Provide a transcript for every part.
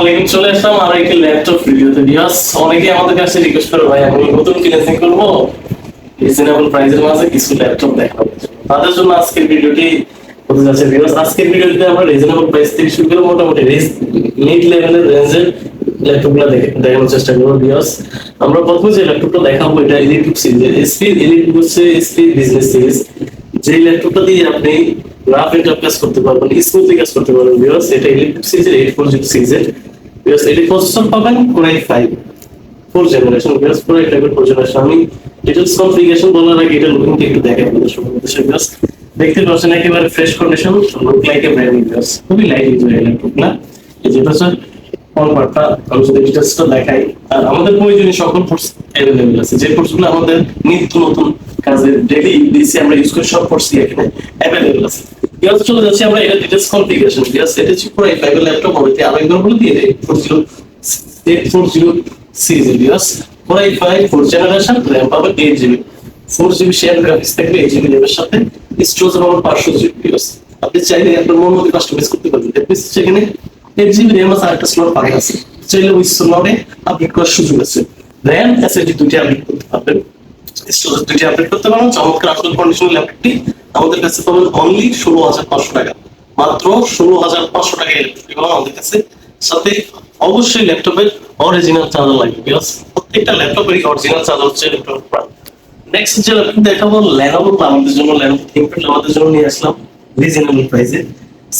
আলাইকুম চলে আসলাম আর একটি ল্যাপটপ রিভিউতে বিয়াস অনেকে আমাদের কাছে রিকোয়েস্ট করে, ভাই আমি নতুন ফিনান্সিং করব? রিজনেবল প্রাইসের মাঝে কিছু ল্যাপটপ দেখাবো। তাদের জন্য আজকের ভিডিওটি হতে যাচ্ছে। বিয়াস আজকের ভিডিওতে আমরা রিজনেবল প্রাইস থেকে শুরু করে মোটামুটি মিড লেভেলের রেঞ্জের ল্যাপটপগুলো দেখানোর চেষ্টা করব বিয়াস আমরা প্রথমে যে ল্যাপটপটা দেখাবো, এটা ইলেকট্রিক সিরিজ এসপি ইলেকট্রিক হচ্ছে এসপি বিজনেস সিরিজ যে ল্যাপটপটা দিয়ে আপনি রাফ ইন্টারফেস করতে পারবেন স্মুথলি কাজ করতে পারবেন বিকজ এটা ইলেকট্রিক সিরিজের এইট ফোর জিরো সিরিজের বিকজ এটি প্রসেসর পাবেন core i five four generation because core i ফাইভের ফোর জেনারেশন আমি ডিটেলস কনফিগারেশন বলার আগে এটা লুকিংটা একটু দেখে আপনাদের উদ্দেশ্যে বিকজ দেখতে পাচ্ছেন একেবারে fresh condition look like a brand new because খুবই লাইট ইউজ হয় ল্যাপটপ না? এই যেটা হচ্ছে অল পার্টটা আমি যদি ডিটেলসটা দেখাই, আর আমাদের প্রয়োজনীয় সকল কোর্স অ্যাভেলেবল আছে। যে কোর্সগুলো আমাদের নিত্য নতুন কাজে ডেলি দিছি আমরা ইউজ করি, সব কোর্সই এখানে অ্যাভেলেবল আছে। ইয়াস চলে যাচ্ছে, আমরা এটা ডিটেলস কনফিগারেশন ইয়াস এটা হচ্ছে পুরো ফাইভ ল্যাপটপ হবে। আমি একবার বলে দিয়ে দেই four zero eight four zero series ইয়াস ফোর জেনারেশন র্যাম পাবেন eight GB four GB share graphics থাকবে এইট জিবি র্যামের সাথে স্টোরেজ পাবেন পাঁচশো জিবি ইয়াস আপনি চাইলে আপনার মন মতো কাস্টমাইজ করতে পারবেন। দ্যাট মিনস সেখানে এইট জিবি র্যাম আছে, আরেকটা স্লট পাবেন আছে। চাইলে ওই স্লটে আপডেট করার সুযোগ আছে। র্যাম এসএসডি দুটি আপডেট করতে পারবেন। স্টোরেজ দুটি আপডেট করতে পারবেন। চমৎকার আসল কন্ডিশনাল ল্যাপটপটি আমাদের কাছে পাবেন অনলি ষোলো হাজার পাঁচশো টাকা। মাত্র ষোলো হাজার পাঁচশো টাকা আমাদের কাছে সাথে অবশ্যই ল্যাপটপের অরিজিনাল চার্জার লাগবে বিকজ প্রত্যেকটা ল্যাপটপেরই অরিজিনাল চার্জার হচ্ছে ল্যাপটপ নেক্সট যে ল্যাপটপ দেখাবো ল্যানোভো আমাদের জন্য ল্যানোভো থিংকপ্যাড আমাদের জন্য নিয়ে আসলাম রিজনেবল প্রাইসে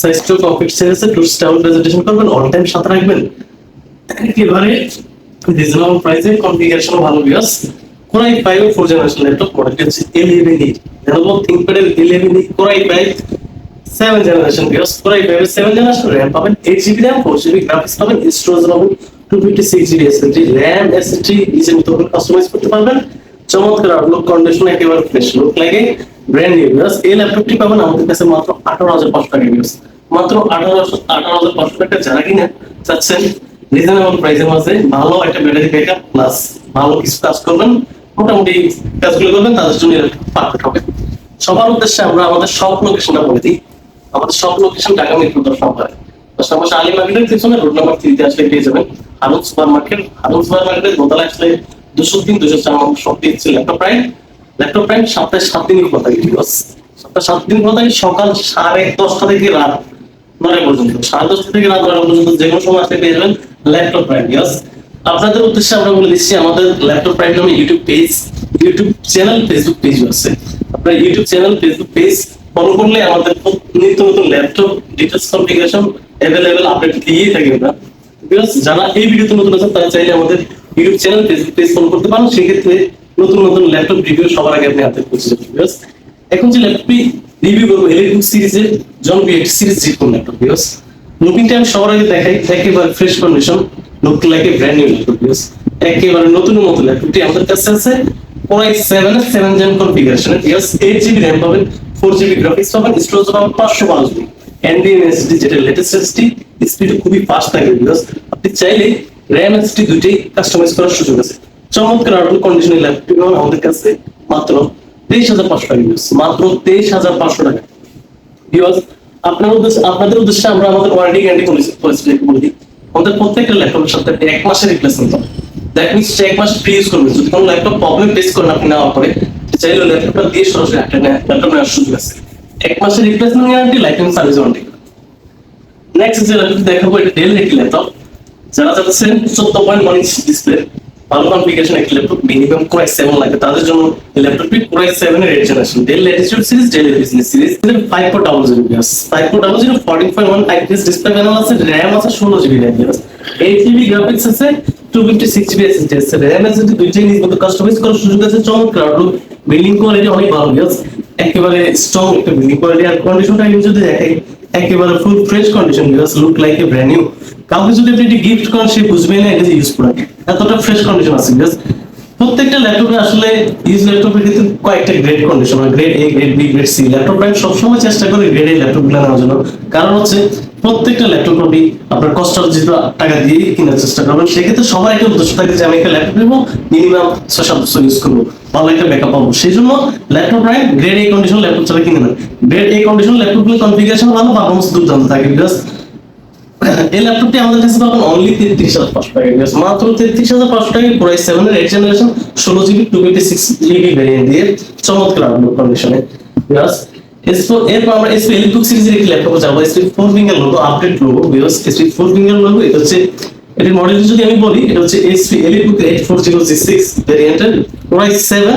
সাইজ টু কমপ্লিট সাইজে টু স্টাউন প্রেজেন্টেশন করবেন অল টাইম সাথে রাখবেন। একেবারে রিজনেবল প্রাইসে কনফিগারেশন ভালো because core i five four generation laptop মডেলটি হচ্ছে eleven E Lenovo থিংকপ্যাডের eleven E core i five seven generation because core i five seven generation RAM পাবেন eight GB RAM four GB graphics পাবেন storage পাবেন two fifty six GB SSD RAM SSD নিজের মতো করে customise করতে পারবেন। চমৎকার outlook condition একেবারে ফ্রেশ লুক লাগে। ব্র্যান্ড নিউ বিকজ এই ল্যাপটপটি পাবেন আমাদের কাছে মাত্র আঠারো হাজার পাঁচশো টাকা বিকজ মাত্র আঠারো আঠারো হাজার পাঁচশো টাকা যারা কিনা চাচ্ছেন রিজনেবল প্রাইসের মাঝে ভালো একটা ব্যাটারি ব্যাকআপ প্লাস ভালো কিছু কাজ করবেন। মোটামুটি কাজগুলো করবেন, তাদের জন্য পারফেক্ট হবে। সবার উদ্দেশ্যে আমরা আমাদের সব লোকেশনটা বলে দিই। আমাদের সব লোকেশন ঢাকা মিরপুর দশ আলী মার্কেটের পিছনে রোড নাম্বার থ্রিতে আসলে পেয়ে যাবেন। সুপার মার্কেট সুপার মার্কেটের দোতলা আসলে দুশো তিন, দুশো চার সব দিচ্ছে ল্যাপটপ ল্যাপটপ সপ্তাহে সাত দিনই খোলা থাকে বিকজ সপ্তাহে সাত দিন খোলা থাকে সকাল সাড়ে দশটা থেকে রাত পর্যন্ত। সাড়ে দশটা থেকে রাত নয়টা পর্যন্ত যে কোনো সময় আসলে পেয়ে যাবেন ল্যাপটপ প্রাইম আপনাদের উদ্দেশ্যে আমরা বলে দিচ্ছি, আমাদের ল্যাপটপ প্রাইম নামে YouTube page YouTube channel Facebook পেজও আছে। আপনার YouTube channel Facebook page follow করলে আমাদের নিত্য নতুন laptop details configuration available update দিয়েই থাকি আমরা। যারা এই ভিডিওতে নতুন আছেন, তারা চাইলে আমাদের YouTube channel Facebook page follow করতে পারেন। সেক্ষেত্রে নতুন নতুন ল্যাপটপ রিভিউ সবার আগে আপনি হাতে পৌঁছে যাবেন। বিকজ এখন যে ল্যাপটপটি রিভিউ করব ইলেকট্রিক সিরিজের জন বি এইট সিরিজ জি ফোন ল্যাপটপ বিকজ লুকিংটা আমি সবার আগে দেখাই, একেবারে fresh condition look like a brand new laptop একেবারে নতুন মতো ল্যাপটপটি আমাদের কাছে আছে। Core i seven gen configuration GB RAM পাবেন জিবি গ্রাফিক্স পাবেন স্টোরেজ পাবেন, পাঁচশো বারো জিবি যেটা লেটেস্ট এসডি স্পিড খুবই ফাস্ট আপনি চাইলে র্যাম এসডি দুইটাই কাস্টমাইজ করার সুযোগ আছে। চমৎকার আউটল কন্ডিশনের ল্যাপটপ আমাদের কাছে মাত্র তেইশ হাজার পাঁচশো টাকা বিকজ মাত্র তেইশ হাজার পাঁচশো টাকা। বিকজ আপনার আপনাদের উদ্দেশ্যে আমরা আমাদের ওয়ারেন্টি গ্যারান্টি পলিসি বলে দিই। আমাদের প্রত্যেকটা ল্যাপটপের সাথে এক মাসের রিপ্লেসমেন্ট হবে দ্যাট মিনস এক মাস ফ্রি ইউজ করবেন। যদি কোনো ল্যাপটপ প্রবলেম ফেস করেন আপনি নেওয়ার পরে, চাইলে ল্যাপটপটা দিয়ে সরাসরি একটা ল্যাপটপ নেওয়ার সুযোগ আছে। এক মাসের replacement guarantee life service warranty next যে ল্যাপটপ দেখাবো, এটা ডেল একটি ল্যাপটপ যারা যাচ্ছেন চোদ্দ পয়েন্ট ওয়ান ইঞ্চ ডিসপ্লে ভালো কনফিগারেশন একটি laptop minimum core i seven লাগে তাদের জন্য এই ল্যাপটপটি কোরাই সেভেন এর eight generation Dell Latitude series Dell business series five four double zero BS five four double zero fourteen point one IPS display panel আছে RAM আছে, ষোলো GB RAM eight GB graphics আছে two fifty six GB SSD আছে। RAM SSD দুইটাই নিজ মতো customise করার সুযোগ আছে চমৎকার আউটলুক বিল্ডিং কোয়ালিটি অনেক ভালো বিএস একেবারে স্ট্রং একটা বিল্ডিং কোয়ালিটি আর কন্ডিশনটা আমি যদি দেখাই একেবারে full fresh condition because look like a brand new কাউকে যদি আপনি গিফট করেন, সে বুঝবে না এটা ইউজ করা এতটা ফ্রেশ কন্ডিশন আছে বিকজ প্রত্যেকটা ল্যাপটপে আসলে ইউজ ল্যাপটপের কিন্তু কয়েকটা গ্রেড কন্ডিশন হয়। Grade A grade B grade C laptop brand সবসময় চেষ্টা করে গ্রেড এ ল্যাপটপগুলো নেওয়ার জন্য। কারণ হচ্ছে প্রত্যেকটা ল্যাপটপ আপনি আপনার কষ্ট যেহেতু টাকা দিয়ে কেনার চেষ্টা করবেন। সেক্ষেত্রে সবার একটা উদ্দেশ্য থাকে যে, আমি একটা ল্যাপটপ নেব মিনিমাম ছয়, সাত বছর ইউজ করব। ভালো একটা ব্যাকআপ পাবো। সেই জন্য laptop brand grade A condition laptop ছাড়া কিনে নেন গ্রেড এ কন্ডিশন ল্যাপটপগুলো কনফিগারেশন ভালো পারফরমেন্স দুর্দান্ত থাকে। বিকজ এই ল্যাপটপটি আমাদের কাছে পাবেন অনলি তেত্রিশ হাজার পাঁচশো টাকা। মাত্র তেত্রিশ হাজার পাঁচশো টাকায় পুরো সেভেন এর এইট জেনারেশন ষোলো GB two fifty six GB variant দিয়ে চমৎকার আউটলুক কন্ডিশনে এরপর four update logo four logo এটা হচ্ছে, এটির মডেল যদি আমি বলি, এটা হচ্ছে SP EliteBook eight four zero six ভ্যারিয়েন্টের core i seven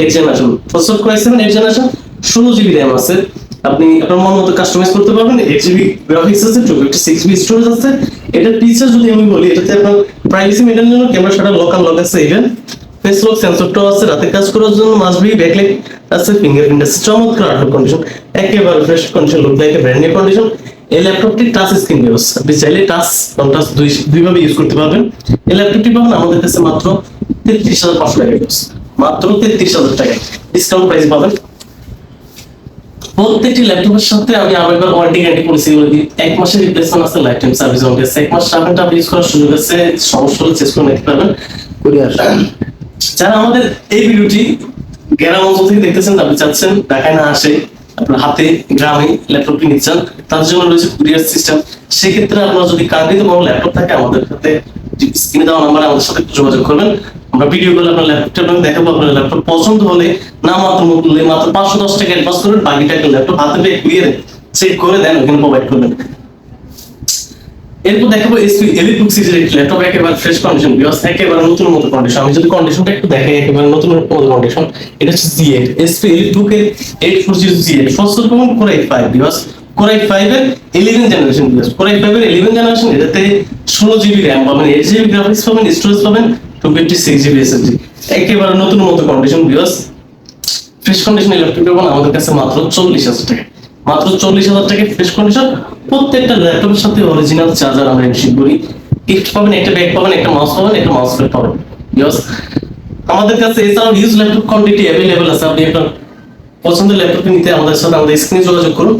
eight generation processor core i seven eight generation ষোলো জিবি র্যাম আছে। আপনি আপনার মন মতো কাস্টমাইজ করতে পারবেন। এইট জিবি গ্রাফিক্স আছে two fifty six GB storage আছে। এটার ফিচার যদি আমি বলি, এটাতে আপনার প্রাইভেসি মেনটেনের জন্য ক্যামেরা শাটার লক আনলক আছে ইভেন ফেস লক সেন্সরটাও আছে। রাতে কাজ করার জন্য মাস্ট বি ব্যাকলাইট আছে ফিঙ্গারপ্রিন্ট আছে। চমৎকার আউটলুক কন্ডিশন একেবারে fresh condition look like brand new condition এই ল্যাপটপটি টাচ স্ক্রিন ব্যবস্থা। আপনি চাইলে টাচ নন টাচ দুই, দুইভাবে ইউজ করতে পারবেন। এই ল্যাপটপটি পাবেন আমাদের কাছে মাত্র তেত্রিশ হাজার পাঁচশো টাকা মাত্র তেত্রিশ হাজার টাকা। ডিসকাউন্ট প্রাইস পাবেন। প্রত্যেকটি ল্যাপটপের সাথে আমি আবার একবার ওয়ারেন্টি গ্যারান্টি পলিসি করে দিই এক মাসের রিপ্লেসমেন্ট আছে লাইফ টাইম সার্ভিস ওয়ারেন্টি আছে। এক মাস আপনি আপনি ইউজ করার সুযোগ আছে সমস্যা হলে চেক করে নিতে পারবেন। কুরিয়ার যারা আমাদের এই ভিডিওটি গ্রাম অঞ্চল থেকে দেখতেছেন আপনি চাচ্ছেন ঢাকায় না আসে আপনার হাতে গ্রামে ল্যাপটপটি নিচ্ছেন তার জন্য রয়েছে কুরিয়ার সিস্টেম সেক্ষেত্রে আপনার যদি কাঙ্ক্ষিত কোনো ল্যাপটপ থাকে আমাদের সাথে স্ক্রিনে দেওয়া নাম্বারে আমাদের সাথে যোগাযোগ করবেন। আমরা ভিডিও করে আপনার ল্যাপটপটা আপনাকে দেখাবো, আপনার ল্যাপটপ পছন্দ হলে না মাত্র মূল্যে মাত্র পাঁচশো দশ টাকা অ্যাডভান্স করবেন বাকি টাকা ল্যাপটপ হাতে পেয়ে কুরিয়ারে চেক করে দেন, ওখানে প্রোভাইড করবেন। এরপর দেখাবো এসপি এলিটুক সিরিজের একটি ল্যাপটপ একেবারে ফ্রেশ কন্ডিশন বিকজ একেবারে নতুন মতো কন্ডিশন আমি যদি কন্ডিশনটা একটু দেখাই, একেবারে নতুন মতো কন্ডিশন এটা হচ্ছে জি এইট এসপি এলিটুক এর eight four zero G eight first common core i five because core i five এর eleven generation core i five এর ইলেভেন জেনারেশন এটাতে ষোলো জিবি র্যাম পাবেন এইট জিবি গ্রাফিক্স পাবেন storage পাবেন একেবারে নতুন মতো কন্ডিশন বিকজ ফ্রেশ কন্ডিশনের ল্যাপটপ আমাদের কাছে মাত্র চল্লিশ হাজার টাকা। মাত্র চল্লিশ হাজার টাকা ফ্রেশ কন্ডিশন প্রত্যেকটা ল্যাপটপের সাথে অরিজিনাল চার্জার আমরা করি। গিফট পাবেন, একটা ব্যাগ পাবেন, একটা মাউস পাবেন, একটা মাউস পাবেন। বিকজ আমাদের কাছে এছাড়াও ইউজ ল্যাপটপ কোয়ান্টিটি অ্যাভেলেবল আছে। আপনি আপনার পছন্দের ল্যাপটপ নিতে আমাদের সাথে আমাদের স্ক্রিনে যোগাযোগ করুন।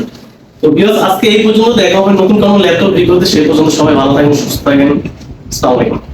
তো বিকজ আজকে এই পর্যন্ত দেখা হবে। নতুন কোনো ল্যাপটপ রিভিউতে সেই পর্যন্ত সবাই ভালো থাকেন, সুস্থ থাকেন। আসসালামু আলাইকুম।